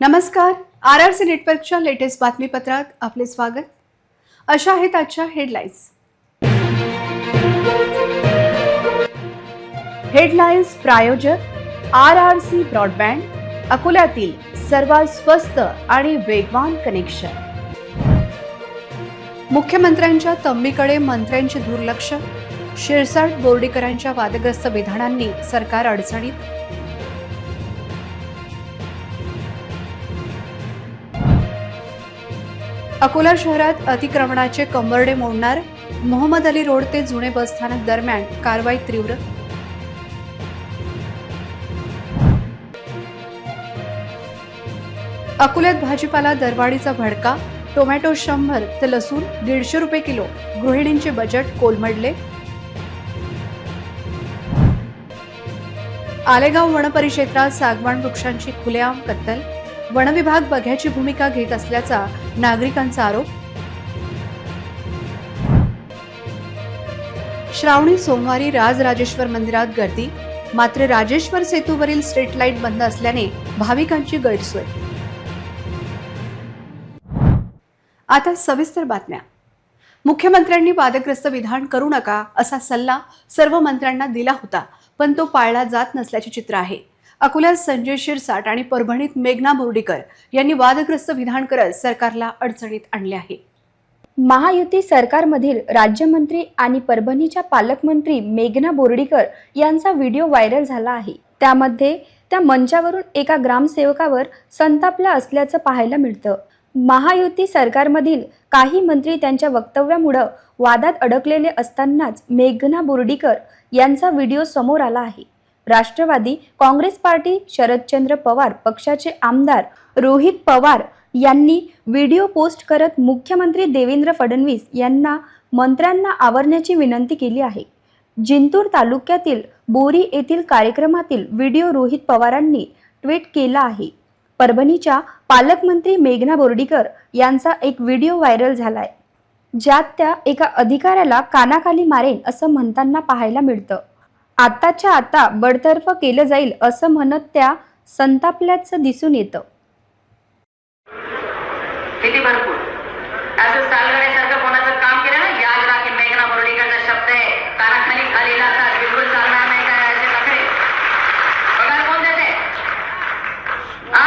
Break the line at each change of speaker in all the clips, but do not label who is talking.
नमस्कार. R R C नेटवर्कच्या latest बातमीपत्रात आपले स्वागत. अशा आहेत आजच्या हेडलाईन्स हेडलाईन्स प्रायोजक आर आर सी ब्रॉडबँड अकोल्यातील सर्वात स्वस्त आणि वेगवान कनेक्शन मुख्यमंत्र्यांच्या तंबीकडे मंत्र्यांचे दुर्लक्ष. शिरसाट बोर्डीकरांच्या वादग्रस्त विधानांनी सरकार अडचणीत. अकोला शहरात अतिक्रमणाचे कंबरडे मोडणार मोहम्मद अली रोड ते जुने बसस्थानक दरम्यान कारवाई तीव्र. अकोल्यात भाजीपाला दरवाढीचा भडका टोमॅटो शंभर तर लसूण दीडशे रुपये किलो गृहिणींचे बजेट कोलमडले. आलेगाव वनपरिक्षेत्रात सागवान वृक्षांची खुलेआम कत्तल. वनविभाग बघ्याची भूमिका घेत असल्याचा नागरिकांचा आरोप. श्रावणी सोमवारी राजराजेश्वर मंदिरात गर्दी. मात्र राजेश्वर सेतूवरील स्ट्रीट लाइट बंद असल्याने भाविकांची गैरसोय. आता सविस्तर बातम्या. मुख्यमंत्र्यांनी वादग्रस्त विधान करू नका असा सल्ला सर्व मंत्र्यांना दिला होता पण तो पाळला जात नसल्याचे चित्र आहे. अकोल्यात संजय शिरसाट आणि परभणीत मेघना बोर्डीकर यांनी वादग्रस्त विधान करत सरकारला अडचणीत आणले आहे.
महायुती सरकारमधील राज्यमंत्री आणि परभणीच्या पालकमंत्री मेघना बोर्डीकर यांचा व्हिडिओ व्हायरल झाला आहे. त्यामध्ये त्या मंचावरून एका ग्रामसेवकावर संतापला असल्याचं पाहायला मिळतं. महायुती सरकारमधील काही मंत्री त्यांच्या वक्तव्यामुळं वादात अडकलेले असतानाच मेघना बोर्डीकर यांचा व्हिडिओ समोर आला आहे. राष्ट्रवादी काँग्रेस पार्टी शरदचंद्र पवार पक्षाचे आमदार रोहित पवार यांनी व्हिडिओ पोस्ट करत मुख्यमंत्री देवेंद्र फडणवीस यांना मंत्र्यांना आवरण्याची विनंती केली आहे. जिंतूर तालुक्यातील बोरी येथील कार्यक्रमातील व्हिडिओ रोहित पवारांनी ट्विट केला आहे. परभणीच्या पालकमंत्री मेघना बोर्डीकर यांचा एक व्हिडिओ व्हायरल झालाय. ज्यात त्या एका अधिकाऱ्याला कानाखाली मारेन असं म्हणताना पाहायला मिळतं. आताच्या आता बडतर्फ केलं जाईल असं म्हणत त्या संतापल्याचं दिसून येतं.
किती भरपूर. असं चालवण्यासारखं कोणाचं काम केलं? ना याद राखील मेघना बोर्डीकरचा शब्द आहे. कानाखाली खाली जातात बिलकुल चालणार नाही काय असे नखरे पगार कोण देते? हा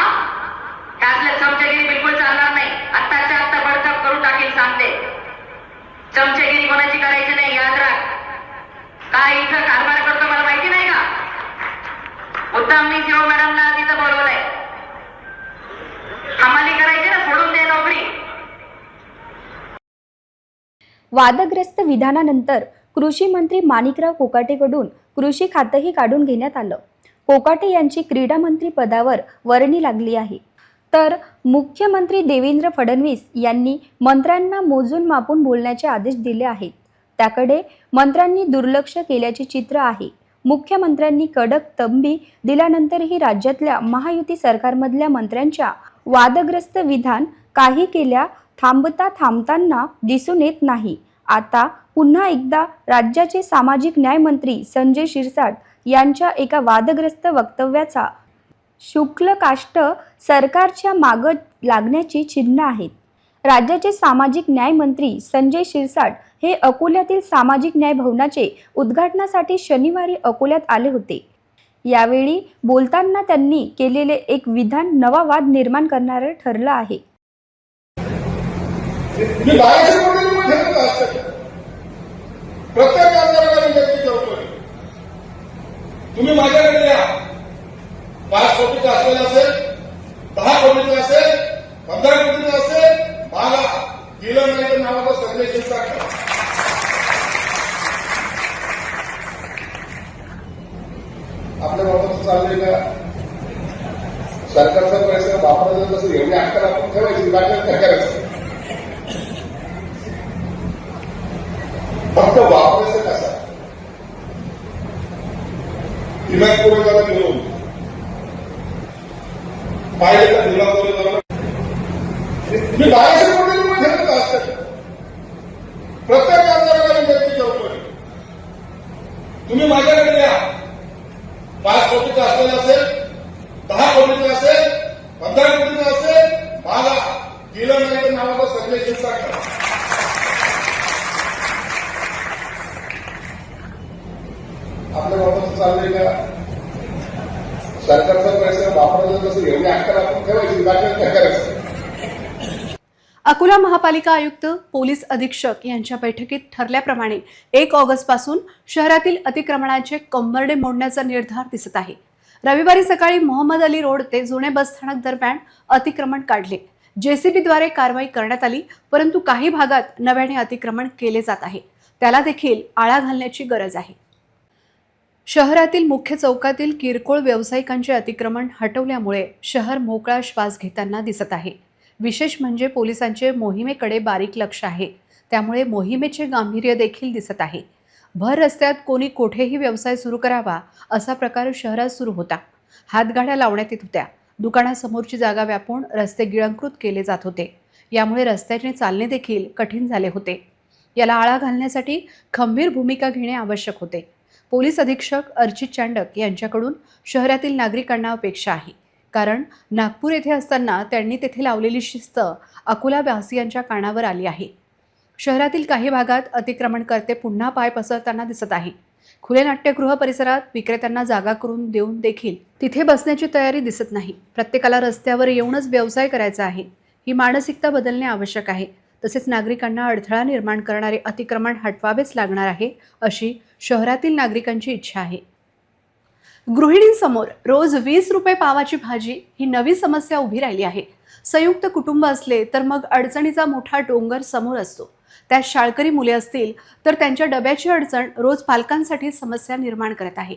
त्यातले चमचेगिरी बिलकुल चालणार नाही. आत्ताच्या आत्ता बडकप करून टाकील सांगते. चमचेगिरी कोणाची करायची नाही? याद राख. काय इथं कारभार करतो मला माहिती नाही का उत्तम मी शिव मॅडमला बोलवलंय. हमाली करायची ना सोडून दे नोकरी.
वादग्रस्त विधानानंतर कृषी मंत्री माणिकराव कोकाटेकडून कृषी खातंही काढून घेण्यात आलं. कोकाटे यांची क्रीडा मंत्री पदावर वर्णी लागली आहे. तर मुख्यमंत्री देवेंद्र फडणवीस यांनी मंत्र्यांना मोजून मापून बोलण्याचे आदेश दिले आहेत. त्याकडे मंत्र्यांनी दुर्लक्ष केल्याचे चित्र आहे. मुख्यमंत्र्यांनी कडक तंबी दिल्यानंतरही राज्यातल्या महायुती सरकारमधल्या मंत्र्यांच्या वादग्रस्त विधान काही केल्या थांबता थांबताना दिसून येत नाही. आता पुन्हा एकदा राज्याचे सामाजिक न्याय मंत्री संजय शिरसाट यांच्या एका वादग्रस्त वक्तव्याचा शुक्ल काष्ट सरकारच्या मागं लागण्याची चिन्ह आहेत. राज्याचे सामाजिक न्याय मंत्री संजय शिरसाट हे अकोल्यातील सामाजिक न्याय भवनाचे उद्घाटनासाठी शनिवारी अकोल्यात आले होते. यावेळी बोलताना त्यांनी केलेले एक विधान नवा वाद निर्माण करणारे ठरलं आहे.
तुम्ही माझ्याकडे या. पाच कोटीचा असलेला असेल दहा कोटीचा असेल पंधरा कोटीचा असेल मला गेलं नाही तर नावाचा संदेश टाकला. आपल्या बाबत चाललंय का? सरकारचा पैसा वापरायचा तसं एवढे अक्कल आपण ठेवायची बाकी काय करायचं फक्त वापरायचं कसा? इमानपूर्वकाला घेऊन पाहिजे तर निलावरी जाऊन तुम्ही बाहेर कोटी रुपये ठेवत असतात प्रत्येक आमदाराला विनंती करतोय तुम्ही माझ्याकडे या पाच कोटीचा असलेला असेल दहा कोटीचा असेल मतदार कुठे असेल मला दिलं नाही तर नावाचा संजय शिरसाट करा आपल्या बाबत चाललंय का? सरकारचा पैसा वापरला तसं एवढी अक्कल आपण ठेवायची बाकी काय करायचं?
अकोला महापालिका आयुक्त पोलीस अधीक्षक यांच्या बैठकीत ठरल्याप्रमाणे एक ऑगस्टपासून शहरातील अतिक्रमणाचे कंबरडे मोडण्याचा निर्धार दिसत आहे. रविवारी सकाळी मोहम्मद अली रोड ते जुने बसस्थानक दरम्यान अतिक्रमण काढले. जेसीबीद्वारे कारवाई करण्यात आली परंतु काही भागात नव्याने अतिक्रमण केले जात आहे. त्याला देखील आळा घालण्याची गरज आहे. शहरातील मुख्य चौकातील किरकोळ व्यावसायिकांचे अतिक्रमण हटवल्यामुळे शहर मोकळा श्वास घेताना दिसत आहे. विशेष म्हणजे पोलिसांचे मोहिमेकडे बारीक लक्ष आहे. त्यामुळे मोहिमेचे गांभीर्य देखील दिसत आहे. भर रस्त्यात कोणी कोठेही व्यवसाय सुरू करावा असा प्रकार शहरात सुरू होता. हातगाड्या लावण्यात येत होत्या. दुकानासमोरची जागा व्यापून रस्ते गिळंकृत केले जात होते. यामुळे रस्त्याने चालणे देखील कठीण झाले होते. याला आळा घालण्यासाठी खंबीर भूमिका घेणे आवश्यक होते. पोलीस अधीक्षक अर्चित चांडक यांच्याकडून शहरातील नागरिकांना अपेक्षा आहे. कारण नागपूर येथे असताना त्यांनी तेथे लावलेली शिस्त अकोला वासियांच्या कानावर आली आहे. शहरातील काही भागात अतिक्रमणकर्ते पुन्हा पाय पसरताना दिसत आहे खुले नाट्यगृह परिसरात विक्रेत्यांना जागा करून देऊन देखील तिथे बसण्याची तयारी दिसत नाही. प्रत्येकाला रस्त्यावर येऊनच व्यवसाय करायचा आहे. ही मानसिकता बदलणे आवश्यक आहे. तसेच नागरिकांना अडथळा निर्माण करणारे अतिक्रमण हटवावेच लागणार आहे अशी शहरातील नागरिकांची इच्छा आहे. गृहिणींसमोर रोज वीस रुपये पावाची भाजी ही नवी समस्या उभी राहिली आहे. संयुक्त कुटुंब असले तर मग अडचणीचा मोठा डोंगर समोर असतो. त्यात शाळकरी मुले असतील तर त्यांच्या डब्याची अडचण रोज पालकांसाठी समस्या निर्माण करत आहे.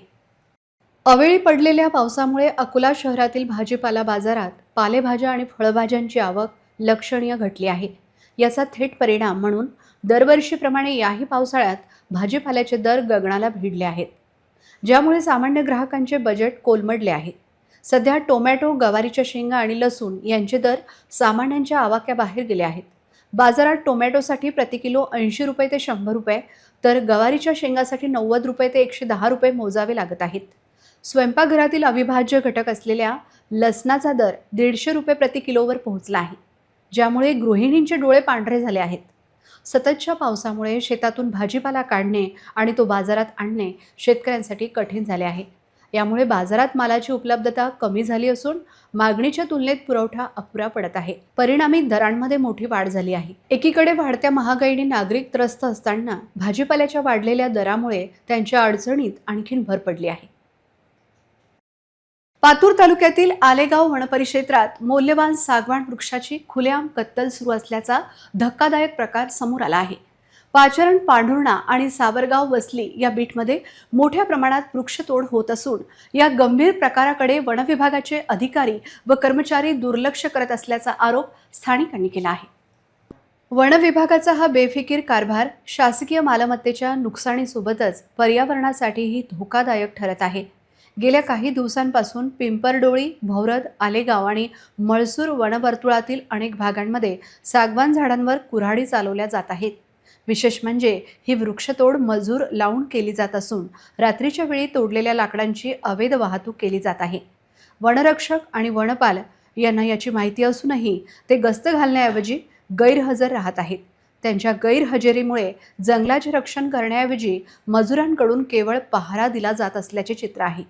अवेळी पडलेल्या पावसामुळे अकोला शहरातील भाजीपाला बाजारात पालेभाज्या आणि फळभाज्यांची आवक लक्षणीय घटली आहे. याचा थेट परिणाम म्हणून दरवर्षीप्रमाणे याही पावसाळ्यात भाजीपाल्याचे दर गगनाला भिडले आहेत ज्यामुळे सामान्य ग्राहकांचे बजेट कोलमडले आहे. सध्या टोमॅटो गवारीच्या शेंगा आणि लसूण यांचे दर सामान्यांच्या आवाक्याबाहेर गेले आहेत. बाजारात टोमॅटोसाठी प्रति किलो ऐंशी रुपये ते शंभर रुपये तर गवारीच्या शेंगासाठी नव्वद रुपये ते एकशे दहा रुपये मोजावे लागत आहेत. स्वयंपाकघरातील अविभाज्य घटक असलेल्या लसणाचा दर दीडशे रुपये प्रति किलोवर पोहोचला आहे. ज्यामुळे गृहिणींचे डोळे पांढरे झाले आहेत. सततच्या पावसामुळे शेतातून भाजीपाला काढणे आणि तो बाजारात आणणे शेतकऱ्यांसाठी कठीण झाले आहे. यामुळे बाजारात मालाची उपलब्धता कमी झाली असून मागणीच्या तुलनेत पुरवठा अपुरा पडत आहे. परिणामी दरांमध्ये मोठी वाढ झाली आहे. एकीकडे वाढत्या महागाईने नागरिक त्रस्त असताना भाजीपाल्याच्या वाढलेल्या दरामुळे त्यांच्या अडचणीत आणखीन भर पडली आहे. पातूर तालुक्यातील आलेगाव वनपरिक्षेत्रात मौल्यवान सागवान वृक्षाची खुलेआम कत्तल सुरू असल्याचा धक्कादायक प्रकार समोर आला आहे. पाचरण पांढुर्णा आणि सावरगाव वसली या बीटमध्ये मोठ्या प्रमाणात वृक्षतोड होत असून या गंभीर प्रकाराकडे वनविभागाचे अधिकारी व कर्मचारी दुर्लक्ष करत असल्याचा आरोप स्थानिकांनी केला आहे. वन विभागाचा हा बेफिकीर कारभार शासकीय मालमत्तेच्या नुकसानीसोबतच पर्यावरणासाठीही धोकादायक ठरत आहे. गेल्या काही दिवसांपासून पिंपरडोळी भौरद आलेगाव आणि मळसूर वनवर्तुळातील अनेक भागांमध्ये सागवान झाडांवर कुऱ्हाडी चालवल्या जात आहेत. विशेष म्हणजे ही वृक्षतोड मजूर लावून केली जात असून रात्रीच्या वेळी तोडलेल्या लाकडांची अवैध वाहतूक केली जात आहे. वनरक्षक आणि वनपाल यांना याची माहिती असूनही ते गस्त घालण्याऐवजी गैरहजर राहत आहेत. त्यांच्या गैरहजेरीमुळे जंगलाचे रक्षण करण्याऐवजी मजुरांकडून केवळ पहारा दिला जात असल्याचे चित्र आहे.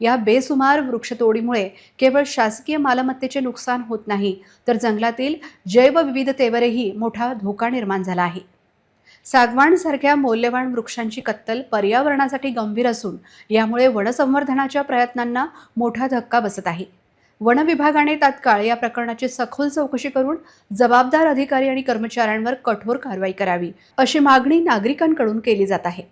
या बेसुमार वृक्षतोडीमुळे केवळ शासकीय मालमत्तेचे नुकसान होत नाही तर जंगलातील जैवविविधतेवरही मोठा धोका निर्माण झाला आहे. सागवानसारख्या मौल्यवान वृक्षांची कत्तल पर्यावरणासाठी गंभीर असून यामुळे वनसंवर्धनाच्या प्रयत्नांना मोठा धक्का बसत आहे. वन विभागाने तात्काळ या प्रकरणाची सखोल चौकशी करून जबाबदार अधिकारी आणि कर्मचाऱ्यांवर कठोर कारवाई करावी अशी मागणी नागरिकांकडून केली जात आहे.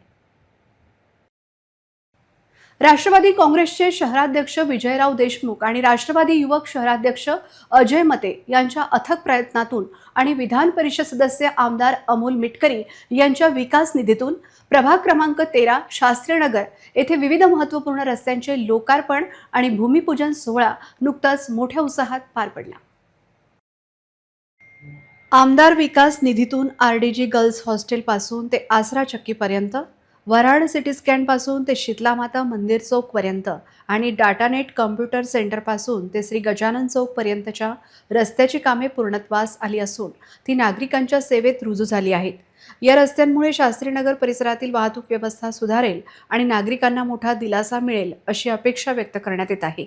राष्ट्रवादी काँग्रेसचे शहराध्यक्ष विजयराव देशमुख आणि राष्ट्रवादी युवक शहराध्यक्ष अजय मते यांच्या अथक प्रयत्नातून आणि विधान परिषद सदस्य आमदार अमोल मिटकरी यांच्या विकास निधीतून प्रभाग क्रमांक तेरा शास्त्रीनगर येथे विविध महत्त्वपूर्ण रस्त्यांचे लोकार्पण आणि भूमिपूजन सोहळा नुकताच मोठ्या उत्साहात पार पडला. आमदार विकास निधीतून आर डी जी गर्ल्स हॉस्टेलपासून ते आसरा चक्कीपर्यंत वराड सिटी स्कॅनपासून ते शीतलामाता मंदिर चौकपर्यंत आणि डाटानेट कम्प्युटर सेंटरपासून ते श्री गजानन चौकपर्यंतच्या रस्त्याची कामे पूर्णत्वास आली असून ती नागरिकांच्या सेवेत रुजू झाली आहेत. या रस्त्यांमुळे शास्त्रीनगर परिसरातील वाहतूक व्यवस्था सुधारेल आणि नागरिकांना मोठा दिलासा मिळेल अशी अपेक्षा व्यक्त करण्यात येत आहे.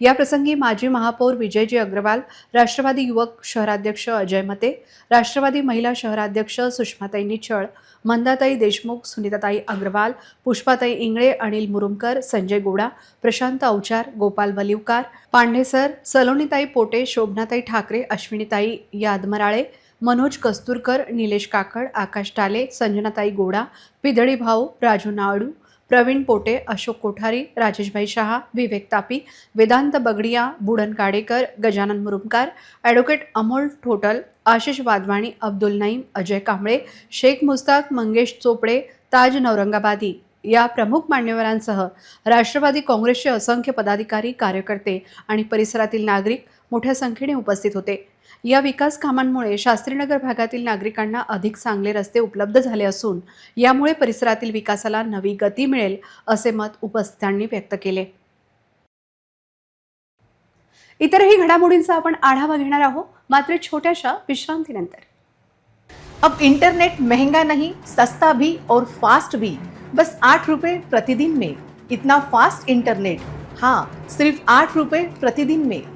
याप्रसंगी माजी महापौर विजयजी अग्रवाल राष्ट्रवादी युवक शहराध्यक्ष अजय मते राष्ट्रवादी महिला शहराध्यक्ष सुषमाताई निचळ मंदाताई देशमुख सुनीताताई अग्रवाल पुष्पाताई इंगळे अनिल मुरुमकर संजय गोडा प्रशांत अवचार गोपाल वलिवकार पांढेसर सलोनीताई पोटे शोभनाताई ठाकरे अश्विनीताई यादमराळे मनोज कस्तुरकर निलेश काकड आकाश टाले संजनाताई गोडा पिदळी भाऊ राजू नाळू प्रवीण पोटे अशोक कोठारी राजेशभाई शहा विवेक तापी वेदांत बगडिया बुडन काडेकर गजानन मुरुमकार ॲडव्होकेट अमोल ठोटल आशिष वाधवाणी अब्दुल नाईम अजय कांबळे शेख मुस्ताक मंगेश चोपडे ताज नौरंगाबादी या प्रमुख मान्यवरांसह राष्ट्रवादी काँग्रेसचे असंख्य पदाधिकारी कार्यकर्ते आणि परिसरातील नागरिक मोठ्या संख्येने उपस्थित होते. या विकास कामांमुळे शास्त्रीनगर भागातील नागरिकांना अधिक चांगले रस्ते उपलब्ध झाले असून यामुळे परिसरातील विकासाला नवी गती मिळेल असे मत उपस्थितांनी व्यक्त केले. इतरही घडामोडींचा आपण आढावा घेणार आहोत. मात्र छोट्याशा विश्रांतीनंतर.
अब इंटरनेट महंगा नहीं सस्ता भी और फास्ट भी. बस आठ रुपये प्रतिदिन में. इतना फास्ट इंटरनेट हाँ सिर्फ आठ रुपये प्रतिदिन में.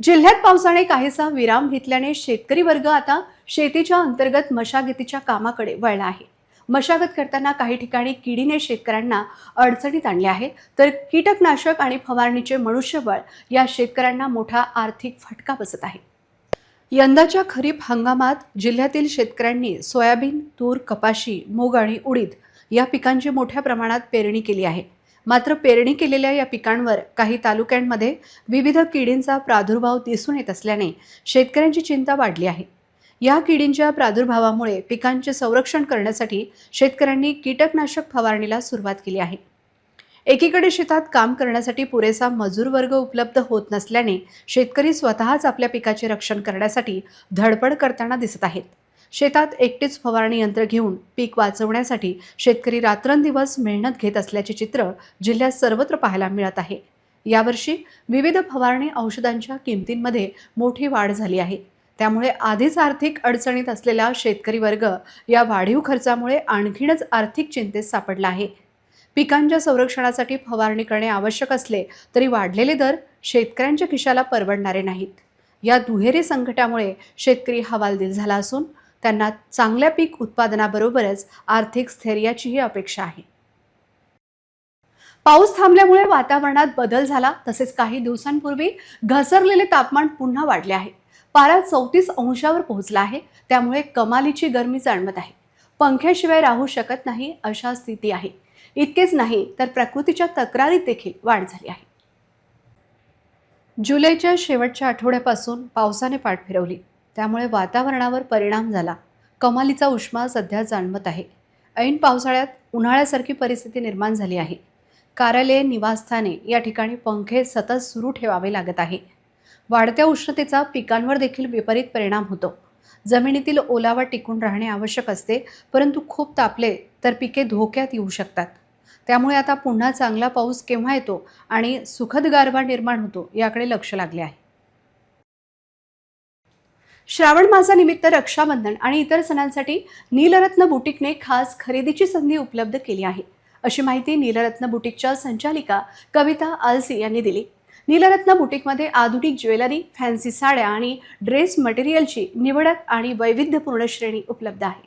जिल्ह्यात पावसाने काहीसा विराम घेतल्याने शेतकरी वर्ग आता शेतीच्या अंतर्गत मशागतीच्या कामाकडे वळला आहे. मशागत करताना काही ठिकाणी किडीने शेतकऱ्यांना अडचणीत आणले आहे. तर कीटकनाशक आणि फवारणीचे मनुष्यबळ या शेतकऱ्यांना मोठा आर्थिक फटका बसत आहे. यंदाच्या खरीप हंगामात जिल्ह्यातील शेतकऱ्यांनी सोयाबीन तूर कपाशी मूग आणि उडीद या पिकांची मोठ्या प्रमाणात पेरणी केली आहे. मात्र पेरणी केलेल्या या पिकांवर काही तालुक्यांमध्ये विविध किडींचा प्रादुर्भाव दिसून येत असल्याने शेतकऱ्यांची चिंता वाढली आहे. या किडींच्या प्रादुर्भावामुळे पिकांचे संरक्षण करण्यासाठी शेतकऱ्यांनी कीटकनाशक फवारणीला सुरुवात केली आहे. एकीकडे शेतात काम करण्यासाठी पुरेसा मजूर वर्ग उपलब्ध होत नसल्याने शेतकरी स्वतःच आपल्या पिकाचे रक्षण करण्यासाठी धडपड करताना दिसत आहेत. शेतात एकटेच फवारणी यंत्र घेऊन पीक वाचवण्यासाठी शेतकरी रात्रंदिवस मेहनत घेत असल्याचे चित्र जिल्ह्यात सर्वत्र पाहायला मिळत आहे. यावर्षी विविध फवारणी औषधांच्या किमतींमध्ये मोठी वाढ झाली आहे. त्यामुळे आधीच आर्थिक अडचणीत असलेला शेतकरी वर्ग या वाढीव खर्चामुळे आणखीनच आर्थिक चिंतेत सापडला आहे. पिकांच्या संरक्षणासाठी फवारणी करणे आवश्यक असले तरी वाढलेले दर शेतकऱ्यांच्या खिशाला परवडणारे नाहीत. या दुहेरी संकटामुळे शेतकरी हवालदिल झाला असून त्यांना चांगल्या पीक उत्पादनाबरोबरच आर्थिक स्थैर्याचीही अपेक्षा आहे. पाऊस थांबल्यामुळे वातावरणात बदल झाला तसेच काही दिवसांपूर्वी घसरलेले तापमान पुन्हा वाढले आहे. पारा चौतीस अंशावर पोहोचला आहे त्यामुळे कमालीची गरमी जाणवत आहे. पंख्याशिवाय राहू शकत नाही अशा स्थिती आहे. इतकेच नाही तर प्रकृतीच्या तक्रारीत देखील वाढ झाली आहे. जुलैच्या शेवटच्या आठवड्यापासून पावसाने पाठ फिरवली. त्यामुळे वातावरणावर परिणाम झाला. कमालीचा उष्मा सध्या जाणवत आहे. ऐन पावसाळ्यात उन्हाळ्यासारखी परिस्थिती निर्माण झाली आहे. कार्यालये निवासस्थाने या ठिकाणी पंखे सतत सुरू ठेवावे लागत आहे. वाढत्या उष्णतेचा पिकांवर देखील विपरीत परिणाम होतो. जमिनीतील ओलावा टिकून राहणे आवश्यक असते परंतु खूप तापले तर पिके धोक्यात येऊ शकतात. त्यामुळे आता पुन्हा चांगला पाऊस केव्हा येतो आणि सुखद गारवा निर्माण होतो याकडे लक्ष लागले आहे. श्रावण मासानिमित्त रक्षाबंधन आणि इतर सणांसाठी नीलरत्न बुटीकने खास खरेदीची संधी उपलब्ध केली आहे. अशी माहिती नीलरत्न बुटीकच्या संचालिका कविता आलसी यांनी दिली. नीलरत्न बुटीकमध्ये आधुनिक ज्वेलरी फॅन्सी साड्या आणि ड्रेस मटेरियलची निवडक आणि वैविध्यपूर्ण श्रेणी उपलब्ध आहे.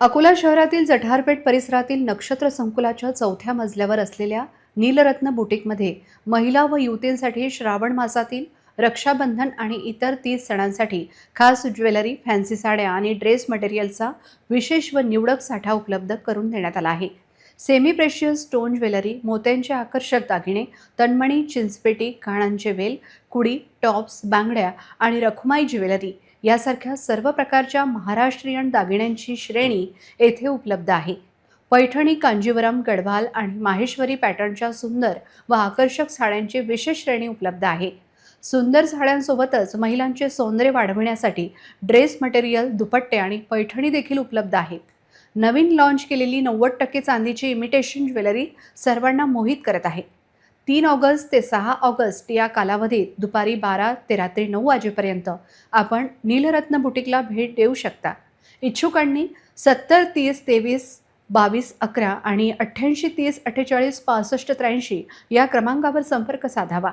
अकोला शहरातील जठारपेठ परिसरातील नक्षत्र संकुलाच्या चौथ्या मजल्यावर असलेल्या नीलरत्न बुटीकमध्ये महिला व युवतींसाठी श्रावण मासातील रक्षाबंधन आणि इतर तीस सणांसाठी खास ज्वेलरी फॅन्सी साड्या आणि ड्रेस मटेरियलचा विशेष व निवडक साठा उपलब्ध करून देण्यात आला आहे. सेमी प्रेशियस स्टोन ज्वेलरी मोत्यांचे आकर्षक दागिने तन्मणी चिंचपेटी घाणांचे वेल कुडी टॉप्स बांगड्या आणि रखुमाई ज्वेलरी यासारख्या सर्व प्रकारच्या महाराष्ट्रीयन दागिन्यांची श्रेणी येथे उपलब्ध आहे. पैठणी कांजीवरम गढवाल आणि माहेश्वरी पॅटर्नच्या सुंदर व आकर्षक साड्यांची विशेष श्रेणी उपलब्ध आहे. सुंदर साड्यांसोबतच महिलांचे सौंदर्य वाढविण्यासाठी ड्रेस मटेरियल दुपट्टे आणि पैठणी देखील उपलब्ध आहेत. नवीन लॉन्च केलेली नव्वद टक्के चांदीची इमिटेशन ज्वेलरी सर्वांना मोहित करत आहे. तीन ऑगस्ट ते सहा ऑगस्ट या कालावधीत दुपारी बारा ते रात्री नऊ वाजेपर्यंत आपण नीलरत्न बुटीकला भेट देऊ शकता. इच्छुकांनी सत्तर तीस तेवीस बावीस अकरा आणि अठ्ठ्याऐंशी तीस अठ्ठेचाळीस पासष्ट त्र्याऐंशी या क्रमांकावर संपर्क साधावा.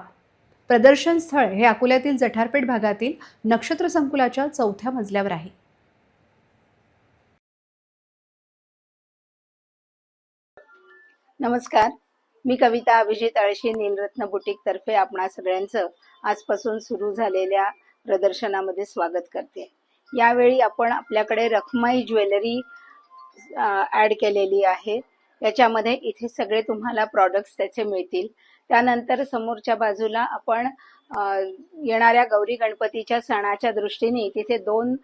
प्रदर्शन स्थळ हे अकोल्यातील जठारपेठ भागातील नक्षत्र संकुलाच्या चौथ्या मजल्यावर आहे.
नमस्कार. मी कविता अभिजित आळशी नीलरत्न बुटीक तर्फे आपणा सगळ्यांचं आजपासून सुरू झालेल्या प्रदर्शनामध्ये स्वागत करते. यावेळी आपण आपल्याकडे रखमाई ज्वेलरी ॲड केलेली आहे. याच्यामध्ये इथे सगळे तुम्हाला प्रॉडक्ट्स त्याचे मिळतील. त्यानंतर समोरच्या बाजूला आपण येणाऱ्या गौरी गणपतीच्या सणाच्या दृष्टीने तिथे दोन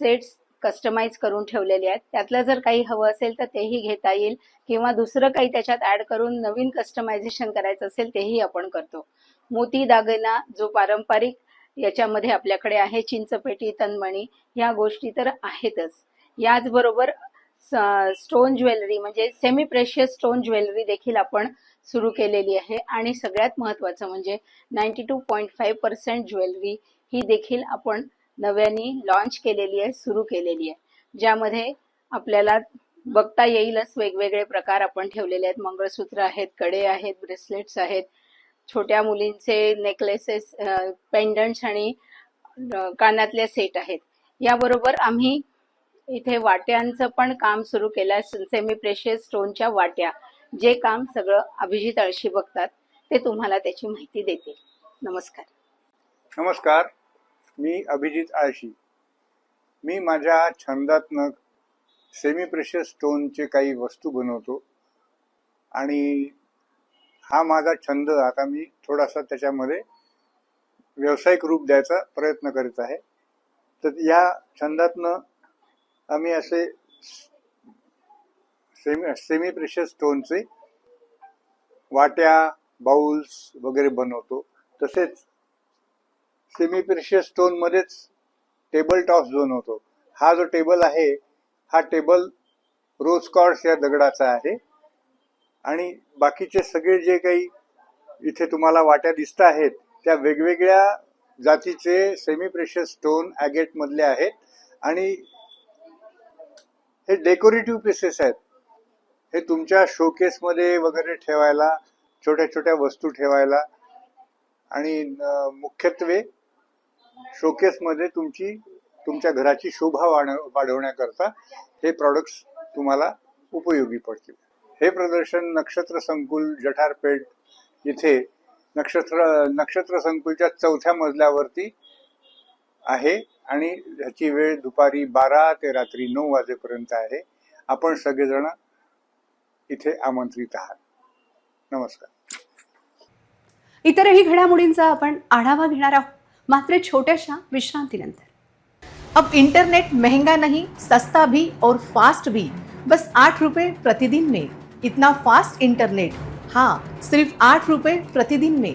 सेट्स कस्टमाइज करून ठेवलेले आहेत. त्यातलं जर काही हवं असेल तर तेही घेता येईल किंवा दुसरं काही त्याच्यात ऍड करून नवीन कस्टमायझेशन करायचं असेल तेही आपण करतो. मोती दागिना जो पारंपरिक याच्यामध्ये आपल्याकडे आहे चिंचपेटी तन्मणी ह्या गोष्टी तर आहेतच. याचबरोबर स्टोन ज्वेलरी म्हणजे सेमी प्रेशियस स्टोन ज्वेलरी देखील आपण सुरू केलेली आहे. आणि सगळ्यात महत्त्वाचं म्हणजे ninety two point five percent jewellery ही देखील आपण नव्याने लॉन्च केलेली आहे सुरू केलेली आहे. ज्यामध्ये आपल्याला बघता येईलच वेगवेगळे प्रकार आपण ठेवलेले आहेत. मंगळसूत्र आहेत कडे आहेत ब्रेसलेट्स आहेत छोट्या मुलींचे नेकलेसेस पेंडंट्स आणि कानातले सेट आहेत. याबरोबर आम्ही इथे वाट्यांचं पण काम सुरू केलं आहे सेमी प्रेशियस स्टोनच्या वाट्या जे काम सगळं अभिजित आळशी बघतात ते तुम्हाला त्याची माहिती देतील. नमस्कार.
नमस्कार. मी अभिजित आळशी. मी माझ्या छंदातनं सेमी प्रेशियस स्टोनचे काही वस्तू बनवतो आणि हा माझा छंद आता मी थोडासा त्याच्यामध्ये व्यावसायिक रूप द्यायचा प्रयत्न करीत आहे. तर या छंदातनं आम्ही असे सेमी सेमी प्रेशर स्टोनचे वाट्या बाउल्स वगैरे बनवतो. तसेच सेमी प्रेशियस स्टोनमध्येच टेबल टॉप्स बनवतो. हा जो टेबल आहे हा टेबल रोज कॉर्ड्स या दगडाचा आहे. आणि बाकीचे सगळे जे काही इथे तुम्हाला वाट्या दिसत आहेत त्या वेगवेगळ्या जातीचे सेमी प्रेशर स्टोन ॲगेटमधले आहेत. आणि हे डेकोरेटिव्ह पीसेस आहेत. हे तुमच्या शोकेसमध्ये वगैरे ठेवायला छोट्या छोट्या वस्तू ठेवायला आणि मुख्यत्वे शोकेसमध्ये तुमची तुमच्या घराची शोभा वाढवण्याकरता हे प्रॉडक्ट्स तुम्हाला उपयोगी पडतील. हे प्रदर्शन नक्षत्र संकुल जठारपेठ इथे नक्षत्र नक्षत्र संकुलच्या चौथ्या मजल्यावरती आहे आणि ह्याची वेळ दुपारी बारा ते रात्री नऊ वाजेपर्यंत आहे. आपण सगळेजण इथे आमंत्रित आहात. नमस्कार.
इतरही घडामोडींचा आपण आढावा घेणार आहोत. मात्र छोट्याशा विश्रांतीनंतर.
अब इंटरनेट महंगा नहीं सस्ता भी और फास्ट भी. बस आठ रुपए प्रतिदिन में. इतना फास्ट इंटरनेट हाँ सिर्फ आठ रुपए प्रतिदिन में.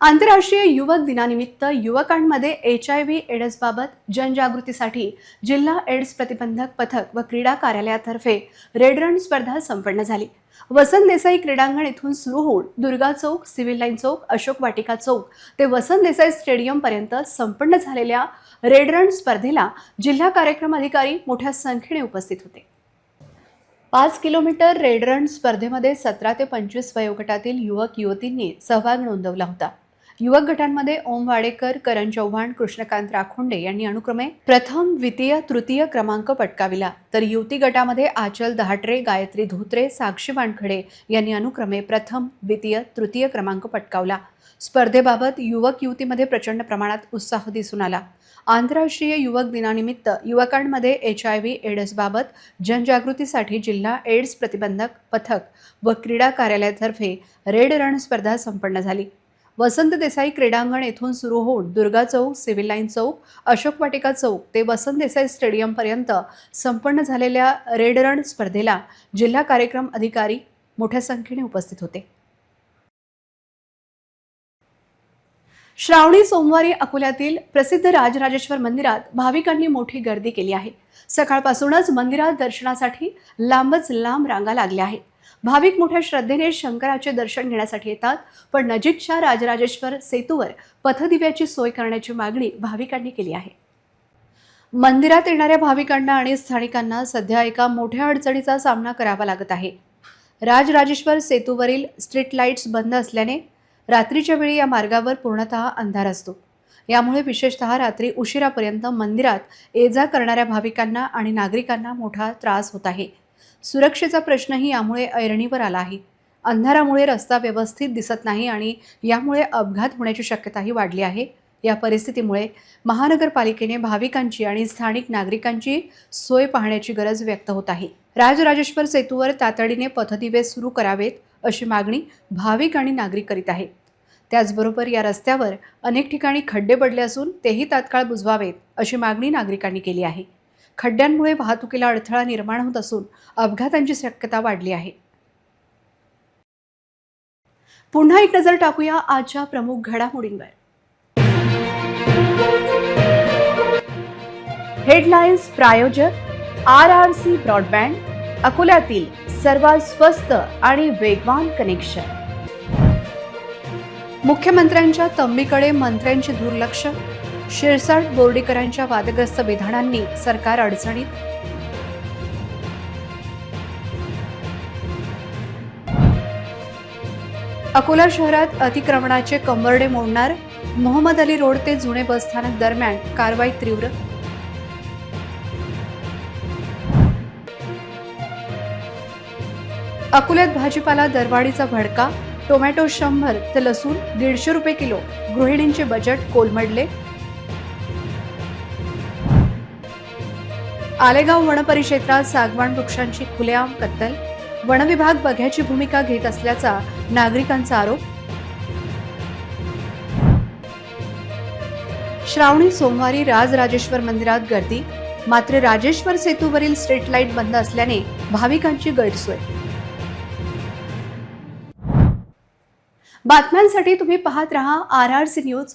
आंतरराष्ट्रीय युवक दिनानिमित्त युवकांमध्ये एच आय व्ही एड्सबाबत जनजागृतीसाठी जिल्हा एड्स प्रतिबंधक पथक व क्रीडा कार्यालयातर्फे रेड रन स्पर्धा संपन्न झाली. वसंत देसाई क्रीडांगण येथून सुरू होऊन दुर्गा चौक सिव्हिल लाईन चौक अशोक वाटिका चौक ते वसंत देसाई स्टेडियम पर्यंत संपन्न झालेल्या रेड रन स्पर्धेला जिल्हा कार्यक्रम अधिकारी मोठ्या संख्येने उपस्थित होते. पाच किलोमीटर रेड रन स्पर्धेमध्ये सतरा ते पंचवीस वयोगटातील युवक युवतींनी सहभाग नोंदवला होता. युवक गटांमध्ये ओम वाडेकर करण चव्हाण कृष्णकांत राखोंडे यांनी अनुक्रमे प्रथम द्वितीय तृतीय क्रमांक पटकाविला. तर युवती गटामध्ये आचल दहाटरे गायत्री धोत्रे साक्षी वानखडे यांनी अनुक्रमे प्रथम द्वितीय तृतीय क्रमांक पटकावला. स्पर्धेबाबत युवक युवतीमध्ये प्रचंड प्रमाणात उत्साह दिसून आला. आंतरराष्ट्रीय युवक दिनानिमित्त युवकांमध्ये एच आय व्ही एड्सबाबत जनजागृतीसाठी जिल्हा एड्स प्रतिबंधक पथक व क्रीडा कार्यालयातर्फे रेड रण स्पर्धा संपन्न झाली. वसंत देसाई क्रीडांगण येथून सुरू होऊन दुर्गा चौक सिव्हिल लाईन चौक अशोक वाटिका चौक ते वसंत देसाई स्टेडियमपर्यंत संपन्न झालेल्या रेडरन स्पर्धेला जिल्हा कार्यक्रम अधिकारी मोठ्या संख्येने उपस्थित होते. श्रावणी सोमवारी अकोल्यातील प्रसिद्ध राजराजेश्वर मंदिरात भाविकांनी मोठी गर्दी केली आहे. सकाळपासूनच मंदिरात दर्शनासाठी लांबच लांब रांगा लागल्या आहेत. भाविक मोठ्या श्रद्धेने शंकराचे दर्शन घेण्यासाठी येतात पण नजीकच्या राजराजेश्वर सेतूवर पथदिव्याची सोय करण्याची मागणी भाविकांनी केली आहे. मंदिरात येणाऱ्या भाविकांना आणि स्थानिकांना सध्या एका मोठ्या अडचणीचा सामना करावा लागत आहे. राजराजेश्वर सेतूवरील स्ट्रीट लाईट्स बंद असल्याने रात्रीच्या वेळी या मार्गावर पूर्णतः अंधार असतो. यामुळे विशेषतः रात्री उशिरापर्यंत मंदिरात ये जा करणाऱ्या भाविकांना आणि नागरिकांना मोठा त्रास होत आहे. सुरक्षेचा प्रश्नही यामुळे ऐरणीवर आला आहे. अंधारामुळे रस्ता व्यवस्थित दिसत नाही आणि यामुळे अपघात होण्याची शक्यताही वाढली आहे. या परिस्थितीमुळे महानगरपालिकेने भाविकांची आणि स्थानिक नागरिकांची सोय पाहण्याची गरज व्यक्त होत आहे. राजराजेश्वर सेतूवर तातडीने पथदिवे सुरू करावेत अशी मागणी भाविक आणि नागरिक करीत आहेत. त्याचबरोबर या रस्त्यावर अनेक ठिकाणी खड्डे पडले असून तेही तात्काळ बुजवावेत अशी मागणी नागरिकांनी केली आहे. खड्ड्यांमुळे वाहतुकीला अडथळा निर्माण होत असून अपघातांची शक्यता वाढली आहे. पुन्हा एक नजर टाकूया आजच्या प्रमुख घडामोडींवर. हेडलाईन्स प्रायोजक आर आर सी ब्रॉडबँड अकोल्यातील सर्वात स्वस्त आणि वेगवान कनेक्शन. मुख्यमंत्र्यांच्या तंबीकडे मंत्र्यांचे दुर्लक्ष शिरसाट बोर्डीकरांच्या वादग्रस्त विधानांनी सरकार अडचणीत? अकोला शहरात अतिक्रमणाचे कंबरडे मोडणार? मोहम्मद अली रोड ते जुने बसस्थानक दरम्यान कारवाई तीव्र? अकोल्यात भाजीपाला दरवाढीचा भडका? टोमॅटो शंभर तर लसूण दीडशे रुपये किलो? गृहिणींचे बजेट कोलमडले? आलेगाव वनपरिक्षेत्रात सागवान वृक्षांची खुलेआम कत्तल. वनविभाग बघ्याची भूमिका घेत असल्याचा नागरिकांचा आरोप. श्रावणी सोमवारी राजराजेश्वर मंदिरात गर्दी. मात्र राजेश्वर सेतूवरील स्ट्रीट लाइट बंद असल्याने भाविकांची गैरसोय. बातम्यांसाठी तुम्ही पाहत रहा आर आर सी न्यूज.